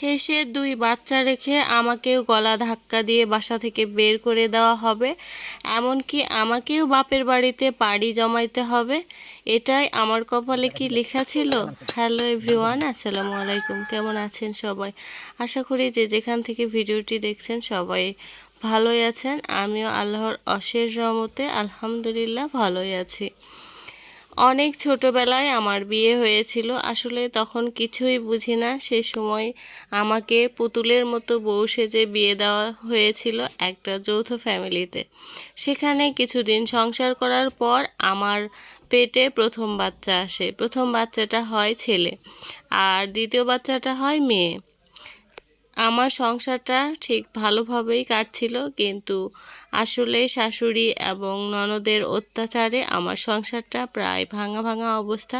শেষে দুই বাচ্চা রেখে আমাকেও গলা ধাক্কা দিয়ে বাসা থেকে বের করে দেওয়া হবে। এমনকি আমাকেও বাপের বাড়িতে পাড়ি জমাইতে হবে। এটাই আমার কপালে কি লেখা ছিল? হ্যালো এভরিওয়ান আসসালামু আলাইকুম। কেমন আছেন সবাই? আশা করি যে যেখান থেকে ভিডিওটি দেখছেন সবাই ভালোই আছেন। আমিও আল্লাহর অশেষ রহমতে আলহামদুলিল্লাহ ভালোই আছি। অনেক ছোটবেলায় আমার বিয়ে হয়েছিল। আসলে তখন কিছুই বুঝি না। সে সময় আমাকে পুতুলের মতো বউ সেজে বিয়ে দেওয়া হয়েছিল একটা যৌথ ফ্যামিলিতে। সেখানে কিছুদিন সংসার করার পর আমার পেটে প্রথম বাচ্চা আসে। প্রথম বাচ্চাটা হয় ছেলে, আর দ্বিতীয় বাচ্চাটা হয় মেয়ে। আমার সংসারটা ঠিক ভালোভাবেই কাটছিল, কিন্তু আসলে শাশুড়ি এবং ননদের অত্যাচারে আমার সংসারটা প্রায় ভাঙা ভাঙা অবস্থা।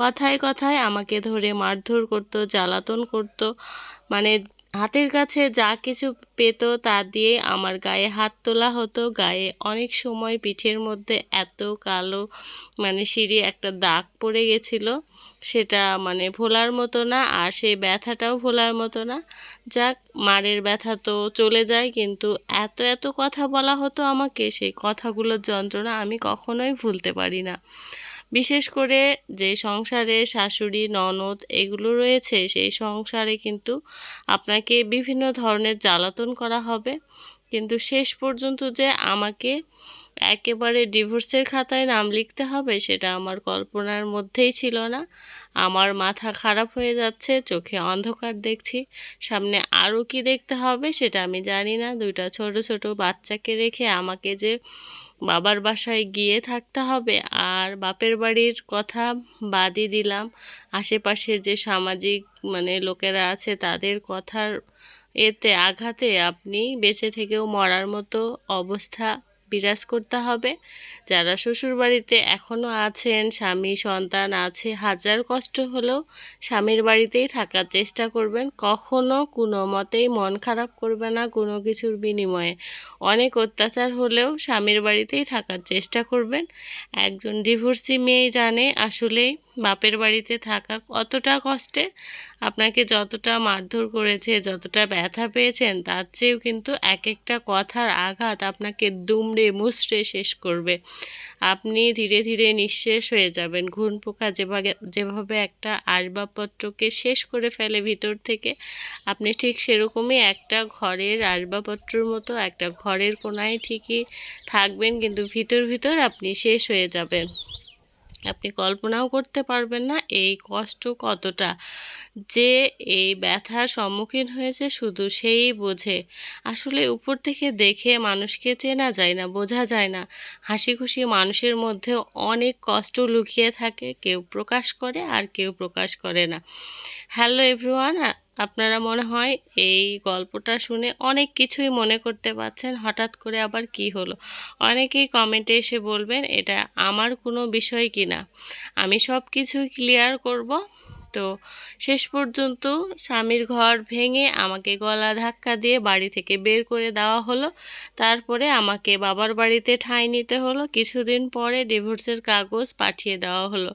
কথায় কথায় আমাকে ধরে মারধর করতো, জ্বালাতন করতো মানে হাতের কাছে যা কিছু পেত তা দিয়ে আমার গায়ে হাত তোলা হতো। গায়ে অনেক সময় পিঠের মধ্যে এত কালো মানে সিঁড়ি একটা দাগ পড়ে গেছিল। সেটা মানে ভোলার মতো না, আর সেই ব্যথাটাও ভোলার মতো না। যাক, মারের ব্যথা তো চলে যায়, কিন্তু এত এত কথা বলা হতো আমাকে, সেই কথাগুলোর যন্ত্রণা আমি কখনোই ভুলতে পারি না। বিশেষ করে যে সংসারে শাশুড়ি, ননদ এগুলো রয়েছে, সেই সংসারে কিন্তু আপনাকে বিভিন্ন ধরনের জ্বালাতন করা হবে। কিন্তু শেষ পর্যন্ত যে আমাকে একেবারে ডিভোর্সের খাতায় নাম লিখতে হবে সেটা আমার কল্পনার মধ্যেই ছিল না। আমার মাথা খারাপ হয়ে যাচ্ছে, চোখে অন্ধকার দেখছি। সামনে আরও কি দেখতে হবে সেটা আমি জানি না। দুইটা ছোট ছোট বাচ্চাকে রেখে আমাকে যে বাবার বাসায় গিয়ে থাকতে হবে। আর বাপের বাড়ির কথা বাদই দিলাম। আশেপাশে যে সামাজিক মানে লোকেরা আছে, তাদের কথার এতে আঘাতে আপনি বেঁচে থেকেও মরার মতো অবস্থা বিরাজ করতে হবে। যারা শ্বশুরবাড়িতে এখনও আছেন, স্বামী, সন্তান আছে, হাজার কষ্ট হলেও স্বামীর বাড়িতেই থাকার চেষ্টা করবেন। কখনো কোনো মতেই মন খারাপ করবে না কোনো কিছুর বিনিময়ে। অনেক অত্যাচার হলেও স্বামীর বাড়িতেই থাকার চেষ্টা করবেন। একজন ডিভোর্সি মেয়ে জানে আসলেই বাপের বাড়িতে থাকা কতটা কষ্টের। আপনাকে যতটা মারধর করেছে, যতটা ব্যথা পেয়েছেন, তার চেয়েও কিন্তু এক একটা কথার আঘাত আপনাকে দুমড়ে মুচড়ে শেষ করবে। আপনি ধীরে ধীরে নিঃশেষ হয়ে যাবেন। ঘুণ পোকা যেভাবে যেভাবে একটা আসবাবপত্রকে শেষ করে ফেলে ভিতর থেকে, আপনি ঠিক সেরকমই একটা ঘরের আসবাবপত্রর মতো, একটা ঘরের কোনায় ঠিকই থাকবেন, কিন্তু ভিতর ভিতর আপনি শেষ হয়ে যাবেন। আপনি কল্পনাও করতে পারবেন না এই কষ্ট কতটা। যে এই ব্যথার সম্মুখীন হয়েছে শুধু সেই বোঝে। আসলে উপর থেকে দেখে মানুষকে চেনা যায় না, বোঝা যায় না। হাসি খুশি মানুষের মধ্যে অনেক কষ্ট লুকিয়ে থাকে, কেউ প্রকাশ করে আর কেউ প্রকাশ করে না। হ্যালো এভরিওয়ান আপনারা মনে হয় এই গল্পটা শুনে অনেক কিছুই মনে করতে পারছেন, হঠাৎ করে আবার কি হলো? অনেকেই কমেন্টে এসে বলবেন, এটা আমার কোনো বিষয় কি না আমি সব কিছুই ক্লিয়ার করব। তো শেষ পর্যন্ত স্বামীর ঘর ভেঙে আমাকে গলা ধাক্কা দিয়ে বাড়ি থেকে বের করে দেওয়া হলো। তারপরে আমাকে বাবার বাড়িতে ঠাঁই নিতে হলো। কিছুদিন পরে ডিভোর্সের কাগজ পাঠিয়ে দেওয়া হলো।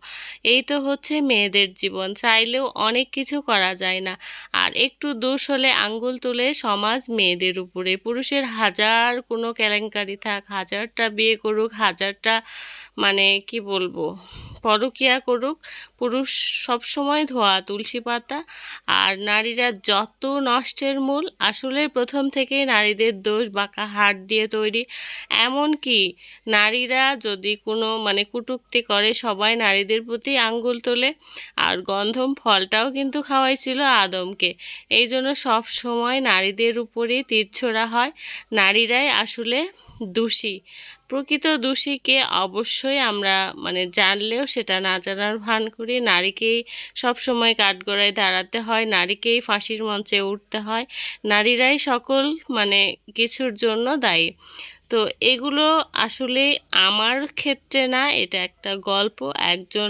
এই তো হচ্ছে মেয়েদের জীবন। চাইলেও অনেক কিছু করা যায় না। আর একটু দোষ হলে আঙ্গুল তুলে সমাজ মেয়েদের উপরে। পুরুষের হাজার কোনো কেলেঙ্কারি থাক, হাজারটা বিয়ে করুক, হাজারটা মানে কি বলব? পরকিয়া করুক, পুরুষ সবসময় ধোয়া, তুলসী পাতা, আর নারীরা যত নষ্টের মূল, আসলে প্রথম থেকেই নারীদের দোষ বাঁকা হাট দিয়ে তৈরি। এমন কি নারীরা যদি কোনো মানে কুটুক্তি করে, সবাই নারীদের প্রতি আঙ্গুল তোলে, আর গন্ধম ফলটাও কিন্তু খাওয়াইছিল আদমকে। এই জন্য সব সময় নারীদের উপরেই তীর হয়। নারীরাই আসলে দোষী। প্রকৃত দোষীকে অবশ্যই আমরা মানে জানলেও সেটা না জানার ভান করি। নারীকেই সবসময় কাঠগড়ায় দাঁড়াতে হয়, নারীকেই ফাঁসির মঞ্চে উঠতে হয়। নারীরাই সকল মানে কিছুর জন্য দায়ী। তো এগুলো আসলে আমার ক্ষেত্রে না, এটা একটা গল্প। একজন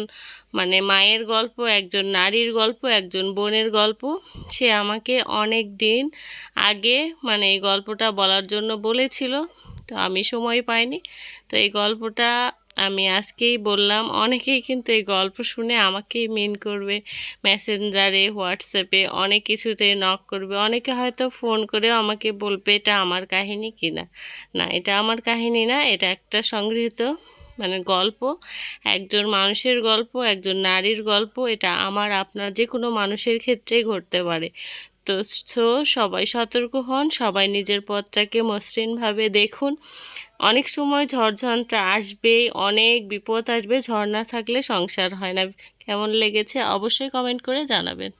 মানে মায়ের গল্প, একজন নারীর গল্প, একজন বোনের গল্প। সে আমাকে অনেক দিন আগে মানে এই গল্পটা বলার জন্য বলেছিল। তো আমি সময় পাইনি। তো এই গল্পটা আমি আজকেই বললাম, অনেকেই কিন্তু এই গল্প শুনে আমাকেই মিন করবে। মেসেঞ্জারে হোয়াটসঅ্যাপে অনেক কিছুতে নক করবে। অনেকে হয়তো ফোন করেও আমাকে বলবে, এটা আমার কাহিনী কি না? না, এটা আমার কাহিনী না, এটা একটা সংগৃহীত মানে গল্প। একজন মানুষের গল্প, একজন নারীর গল্প, এটা আমার, আপনার যে কোনো মানুষের ক্ষেত্রেই ঘটতে পারে। তো সো সবাই সতর্ক হন, সবাই নিজের পথটাকে মসৃণভাবে দেখুন। অনেক সময় ঝড়ঝঞ্ঝা আসবে, অনেক বিপদ আসবে ঝড় না থাকলে সংসার হয় না। কেমন লেগেছে অবশ্যই কমেন্ট করে জানাবেন।